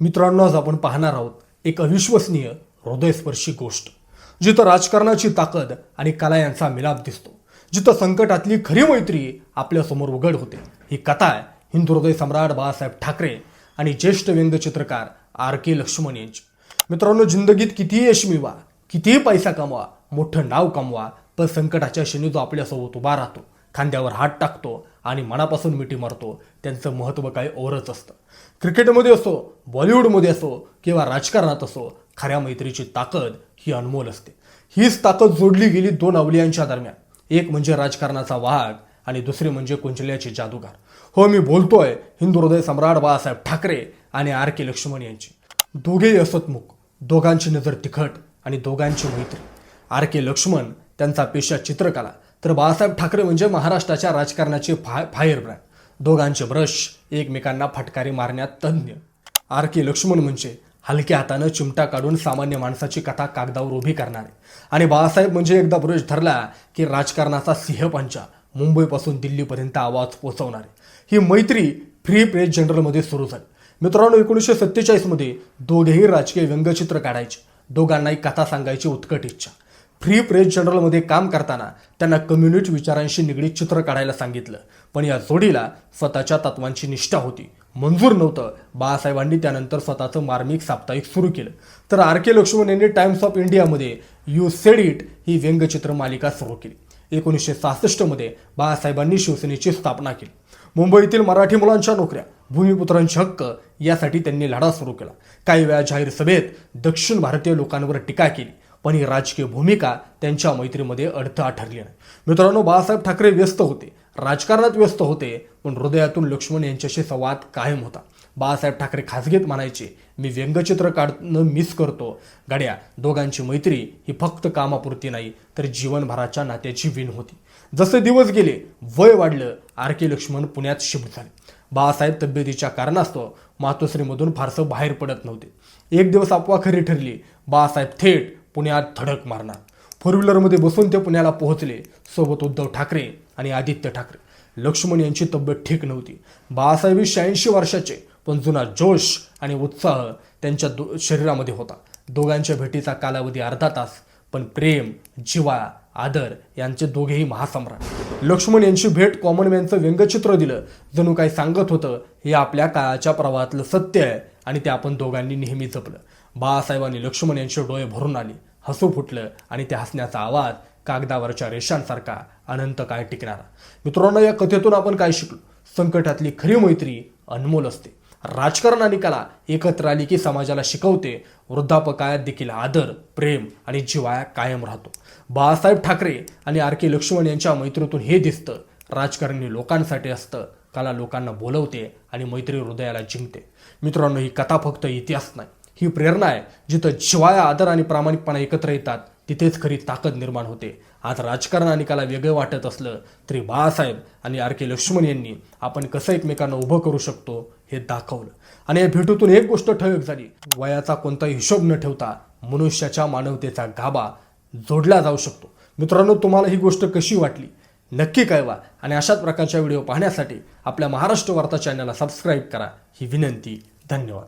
मित्रांनो आज आपण पाहणार आहोत एक अविश्वसनीय हृदयस्पर्शी गोष्ट जिथं राजकारणाची ताकद आणि कला यांचा मिलाप दिसतो जिथं संकटातली खरी मैत्री आपल्यासमोर उघड होते. ही कथा आहे हिंदू हृदय सम्राट बाळासाहेब ठाकरे आणि ज्येष्ठ व्यंगचित्रकार आर के लक्ष्मण यांची. मित्रांनो जिंदगीत कितीही यश मिळवा कितीही पैसा कमवा मोठं नाव कमवा पण संकटाच्या क्षणी जो आपल्यासोबत उभा राहतो खांद्यावर हात टाकतो आणि मनापासून मिठी मारतो. त्यांचं महत्त्व काही ओरच असतं. क्रिकेटमध्ये असो बॉलिवूडमध्ये असो किंवा राजकारणात असो खऱ्या मैत्रीची ताकद ही अनमोल असते. हीच ताकद जोडली गेली दोन अवलियांच्या दरम्यान. एक म्हणजे राजकारणाचा वाघ आणि दुसरे म्हणजे कुंचल्याचे जादूगार. हो मी बोलतोय हिंदू हृदय सम्राट बाळासाहेब ठाकरे आणि आर के लक्ष्मण यांची. दोघेही असतमुख. दोघांची नजर तिखट आणि दोघांची मैत्री. आर के लक्ष्मण त्यांचा पेशा चित्रकला. तर बाळासाहेब ठाकरे म्हणजे महाराष्ट्राच्या राजकारणाचे फा फायर ब्रँड. दोघांचे ब्रश एकमेकांना फटकारी मारण्यात तज्ज्ञ. आर के लक्ष्मण म्हणजे हलक्या हातानं चिमटा काढून सामान्य माणसाची कथा कागदावर उभी करणारे. आणि बाळासाहेब म्हणजे एकदा ब्रश धरला की राजकारणाचा सिंहपांच्या मुंबईपासून दिल्लीपर्यंत आवाज पोहोचवणारे ही मैत्री फ्री प्रेस जनरलमध्ये सुरू झाली. मित्रांनो एकोणीसशे सत्तेचाळीसमध्ये दोघेही राजकीय व्यंगचित्र काढायचे. दोघांनाही कथा सांगायची उत्कट इच्छा. फ्री प्रेस जनरलमध्ये काम करताना त्यांना कम्युनिस्ट विचारांशी निगडीत चित्र काढायला सांगितलं. पण या जोडीला स्वतःच्या तत्वांची निष्ठा होती. मंजूर नव्हतं. बाळासाहेबांनी त्यानंतर स्वतःचं मार्मिक साप्ताहिक सुरू केलं. तर आर के लक्ष्मण यांनी टाइम्स ऑफ इंडियामध्ये यू सेड इट ही व्यंगचित्र मालिका सुरू केली. एकोणीसशे सहासष्टमध्ये बाळासाहेबांनी शिवसेनेची स्थापना केली. मुंबईतील मराठी मुलांच्या नोकऱ्या भूमिपुत्रांचे हक्क यासाठी त्यांनी लढा सुरू केला. काही वेळा जाहीर सभेत दक्षिण भारतीय लोकांवर टीका केली. पण ही राजकीय भूमिका त्यांच्या मैत्रीमध्ये अडथळा ठरली नाही. मित्रांनो बाळासाहेब ठाकरे व्यस्त होते. राजकारणात व्यस्त होते पण हृदयातून लक्ष्मण यांच्याशी संवाद कायम होता. बाळासाहेब ठाकरे खासगीत म्हणायचे मी व्यंगचित्र काढणं मिस करतो. गाड्या दोघांची मैत्री ही फक्त कामापुरती नाही तर जीवनभराच्या नात्याची विण होती. जसे दिवस गेले वय वाढलं आर के लक्ष्मण पुण्यात शिफ्ट झाले. बाळासाहेब तब्येतीच्या कारणास्तव मातोश्रीमधून फारसं बाहेर पडत नव्हते. एक दिवस अफवा खरी ठरली बाळासाहेब थेट पुण्यात धडक मारणार. फोर व्हीलरमध्ये बसून ते पुण्याला पोहोचले. सोबत उद्धव ठाकरे आणि आदित्य ठाकरे. लक्ष्मण यांची तब्येत ठीक नव्हती. बाळासाहेब शहाऐंशी वर्षाचे पण जुना जोश आणि उत्साह त्यांच्या दो शरीरामध्ये होता. दोघांच्या भेटीचा कालावधी अर्धा तास पण प्रेम जिव्हाळा आदर यांचे दोघेही महासम्राट. लक्ष्मण यांची भेट कॉमनमॅनचं व्यंगचित्र दिलं. जणू काही सांगत होतं हे आपल्या काळाच्या प्रवाहातलं सत्य आहे आणि ते आपण दोघांनी नेहमी जपलं. बाळासाहेबांनी लक्ष्मण यांचे डोळे भरून आले. हसू फुटलं आणि त्या हसण्याचा आवाज कागदावरच्या रेषांसारखा अनंत काळ टिकणारा. मित्रांनो या कथेतून आपण काय शिकलो? संकटातली खरी मैत्री अनमोल असते. राजकारण आणि कला एकत्र आली की समाजाला शिकवते. वृद्धापकाळात देखील आदर प्रेम आणि जिवाया कायम राहतो. बाळासाहेब ठाकरे आणि आर के लक्ष्मण यांच्या मैत्रीतून हे दिसतं. राजकारणी लोकांसाठी असतं. कला लोकांना बोलवते आणि मैत्री हृदयाला जिंकते. मित्रांनो ही कथा फक्त इतिहास नाही. ही प्रेरणा आहे जिथं जिवाळा आदर आणि प्रामाणिकपणा एकत्र येतात तिथेच खरी ताकद निर्माण होते. आज राजकारण आणि कला वेगळं वाटत असलं तरी बाळासाहेब आणि आर के लक्ष्मण यांनी आपण कसं एकमेकांना उभं करू शकतो हे दाखवलं. आणि या भेटीतून एक गोष्ट ठळक झाली. वयाचा कोणताही हिशोब न ठेवता मनुष्याच्या मानवतेचा गाभा जोडला जाऊ शकतो. मित्रांनो तुम्हाला ही गोष्ट कशी वाटली? नक्की कळवा आणि अशाच प्रकारच्या व्हिडिओ पाहण्यासाठी आपल्या महाराष्ट्र वार्ता चॅनलला सबस्क्राईब करा. ही विनंती धन्यवाद.